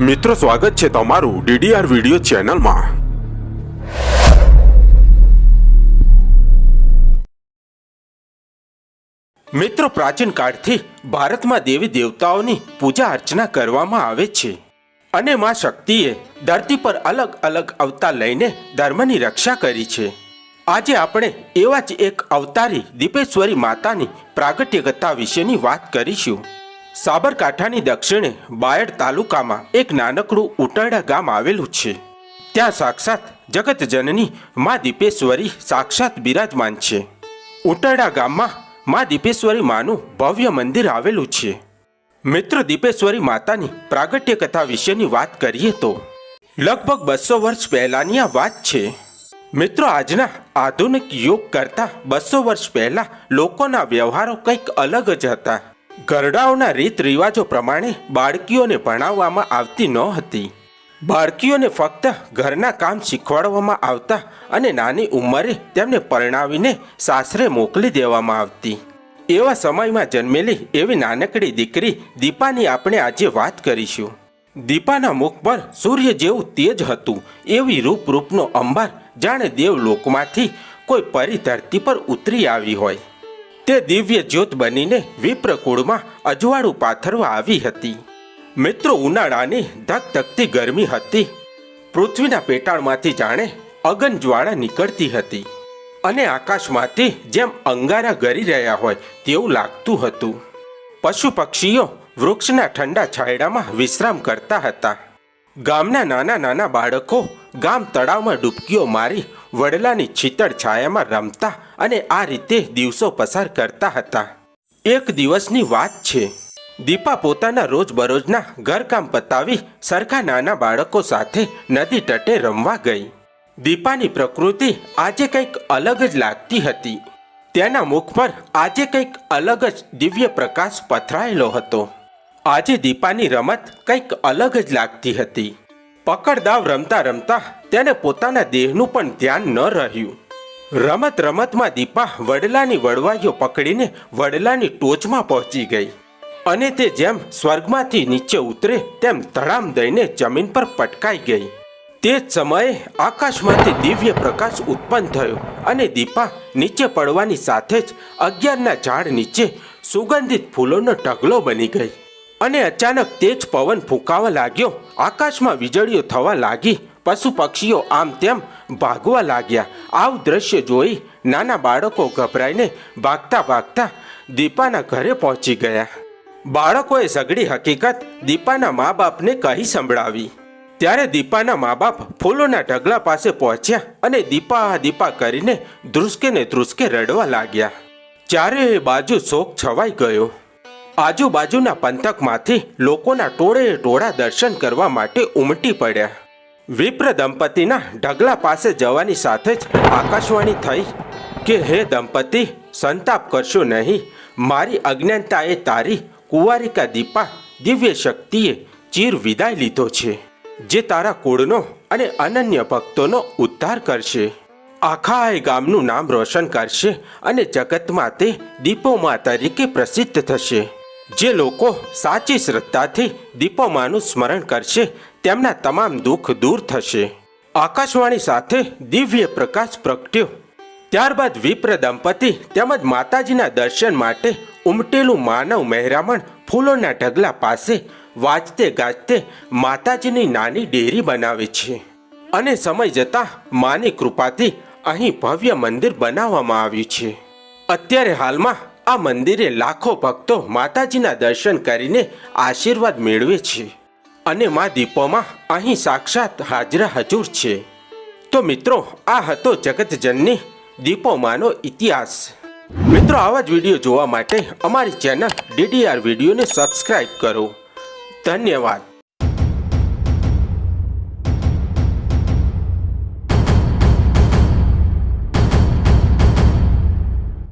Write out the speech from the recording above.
મિત્રો, સ્વાગત છે તમારું ડીડીઆર વિડિયો ચેનલમાં. મિત્રો, પ્રાચીન કાળથી ભારતમાં દેવી દેવતાઓની પૂજા અર્ચના કરવામાં આવે છે. અને માં શક્તિએ ધરતી પર અલગ અલગ અવતાર લઈને ધર્મની રક્ષા કરી છે. આજે આપણે એવા જ એક અવતારી દીપેશ્વરી માતાની પ્રાગટ્ય કથા વિશેની વાત કરીશું. સાબરકાંઠાની દક્ષિણે બાયડ તાલુકામાં એક નાનકડું ઉટરડા ગામ આવેલું છે. ત્યાં સાક્ષાત જગતજનની મા દીપેશ્વરી સાક્ષાત બિરાજમાન છે. ઉટરડા ગામમાં મા દીપેશ્વરી માનું ભવ્ય મંદિર આવેલું છે. મિત્ર દીપેશ્વરી માતાની પ્રાગટ્ય કથા વિશેની વાત કરીએ તો, લગભગ બસો વર્ષ પહેલાની આ વાત છે. મિત્રો આજના આધુનિક યુગ કરતા બસો વર્ષ પહેલા લોકોના વ્યવહારો કંઈક અલગ જ હતા. ગરડાઓના રીત રિવાજો પ્રમાણે બાળકીઓને ભણાવવામાં આવતી ન હતી. બાળકીઓને ફક્ત ઘરના કામ શીખવાડવામાં આવતા અને નાની ઉંમરે તેમને પરણાવીને સાસરે મોકલી દેવામાં આવતી. એવા સમયમાં જન્મેલી એવી નાનકડી દીકરી દીપાની આપણે આજે વાત કરીશું. દીપાના મુખ પર સૂર્ય જેવું તેજ હતું, એવી રૂપરૂપનો અંબાર જાણે દેવલોકમાંથી કોઈ પરી ધરતી પર ઉતરી આવી હોય. તે દિવ્ય જ્યોત બનીને વિપ્રકુળમાં અજવાળું પાથરવા આવી હતી. મિત્રો ઉનાળાની ધકધકતી ગરમી હતી. પૃથ્વીના પેટાળમાંથી જાણે અગનજ્વાળા નીકળતી હતી અને આકાશમાંથી જેમ અંગારા ગરી રહ્યા હોય તેવું લાગતું હતું. પશુ પક્ષીઓ વૃક્ષના ઠંડા છાયડામાં વિશ્રામ કરતા હતા. ગામના નાના નાના બાળકો ગામ તળાવમાં ડૂબકીઓ મારી વડલાની છીતળ છાયામાં રમતા અને આ રીતે દિવસો પસાર કરતા હતા. એક દિવસની વાત છે. દીપા પોતાના રોજબરોજના ઘરકામ પતાવી સરખા નાના બાળકો સાથે નદી તટે રમવા ગઈ. દીપાની પ્રકૃતિ આજે કંઈક અલગ જ લાગતી હતી. તેના મુખ પર આજે કંઈક અલગ જ દિવ્ય પ્રકાશ પથરાયેલો હતો. આજે દીપાની રમત કંઈક અલગ જ લાગતી હતી. પકડદાવ રમતા રમતા તેને પોતાના દેહનું પણ ધ્યાન ન રહ્યું. રમત રમતમાં દીપા વડલાની વડવાઈઓ પકડીને વડલાની ટોચમાં પહોંચી ગઈ અને તે જેમ સ્વર્ગમાંથી નીચે ઉતરે તેમ ધડામ દઈને જમીન પર પટકાઈ ગઈ. તે જ સમયે આકાશમાંથી દિવ્ય પ્રકાશ ઉત્પન્ન થયો અને દીપા નીચે પડવાની સાથે જ અગિયારના ઝાડ નીચે સુગંધિત ફૂલોનો ઢગલો બની ગઈ. અને અચાનક તેજ પવન ફૂંકાવા લાગ્યો. આકાશમાં વીજળીઓ થવા લાગી. પશુ પક્ષીઓ આમ તેમ ભાગવા લાગ્યા. આવું દ્રશ્ય જોઈ નાના બાળકો ગભરાઈને ભાગતા ભાગતા દીપાના ઘરે પહોંચી ગયા. બાળકોએ સઘળી હકીકત દીપાના મા બાપને કહી સંભળાવી. ત્યારે દીપાના મા બાપ ફૂલોના ઢગલા પાસે પહોંચ્યા અને દીપા દીપા કરીને ધ્રુસકે ને ધ્રુસકે રડવા લાગ્યા. ચારે બાજુ શોક છવાઈ ગયો. આજુબાજુના પંથકમાંથી લોકોના ટોળે ટોળા દર્શન કરવા માટે ઉમટી પડ્યા. વિપ્ર દંપતીના ઢગલા પાસે જવાની સાથે જ આકાશવાણી થઈ કે, હે દંપતી, સંતાપ કરશો નહીં. મારી અજ્ઞાનતાએ તારી કુંવારિકા દીપા દિવ્ય શક્તિએ ચીર વિદાય લીધો છે, જે તારા કુળનો અને અનન્ય ભક્તોનો ઉદ્ધાર કરશે. આખા એ ગામનું નામ રોશન કરશે અને જગતમાં તે દીપોમા તરીકે પ્રસિદ્ધ થશે. જે લોકો સાચી શ્રદ્ધાથી દીપોમાનું સ્મરણ કરશે, તેમના તમામ દુઃખ દૂર થશે. આકાશવાણી સાથે દિવ્ય પ્રકાશ પ્રગટ્યો. ત્યારબાદ વિપ્ર દંપતી તેમજ માતાજીના દર્શન માટે ઉમટેલું માનવ મહેરામણ ફૂલોના ઢગલા પાસે વાજતે ગાજતે માતાજીની નાની ડેરી બનાવે છે. અને સમય જતાં માની કૃપાથી અહીં ભવ્ય મંદિર બનાવવામાં આવ્યું છે. અત્યારે હાલમાં આ મંદિરે લાખો ભક્તો માતાજીના દર્શન કરીને આશીર્વાદ મેળવે છે અને મા દીપોમાં અહીં સાક્ષાત હાજરા હજુર છે. તો મિત્રો, આ હતો જગતજનની દીપોમાંનો ઇતિહાસ. મિત્રો, આવા જ વીડિયો જોવા માટે અમારી ચેનલ ડીડીઆર વિડીયોને સબસ્ક્રાઈબ કરો. ધન્યવાદ.